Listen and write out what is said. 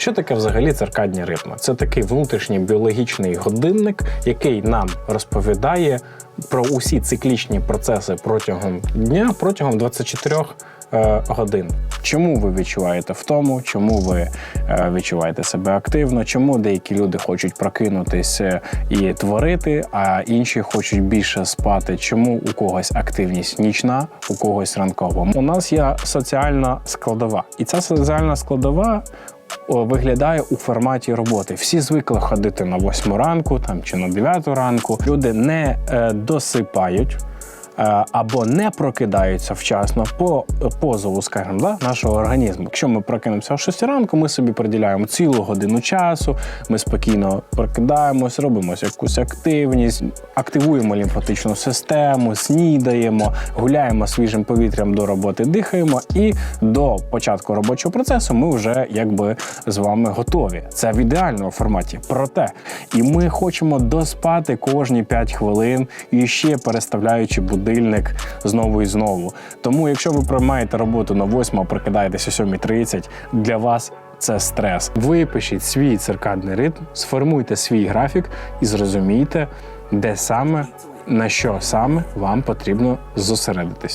Що таке взагалі циркадні ритми? Це такий внутрішній біологічний годинник, який нам розповідає про усі циклічні процеси протягом дня, протягом 24 е, годин. Чому ви відчуваєте втому? Чому ви е, відчуваєте себе активно? Чому деякі люди хочуть прокинутися і творити, а інші хочуть більше спати? Чому у когось активність нічна, у когось ранкова? У нас є соціальна складова, і ця соціальна складова. Виглядає у форматі роботи. Всі звикли ходити на 8 ранку там, чи на 9 ранку. Люди не е, досипають або не прокидаються вчасно по позову, скажімо, да, нашого організму. Якщо ми прокинемося о 6 ранку, ми собі приділяємо цілу годину часу, ми спокійно прокидаємось, робимо якусь активність, активуємо лімфатичну систему, снідаємо, гуляємо свіжим повітрям до роботи, дихаємо, і до початку робочого процесу ми вже якби з вами готові. Це в ідеальному форматі. Проте, і ми хочемо доспати кожні 5 хвилин і ще переставляючи будильник знову і знову. Тому, якщо ви приймаєте роботу на 8, а прокидаєтесь о 7.30, для вас це стрес. Випишіть свій циркадний ритм, сформуйте свій графік і зрозумійте, де саме на що саме вам потрібно зосередитись.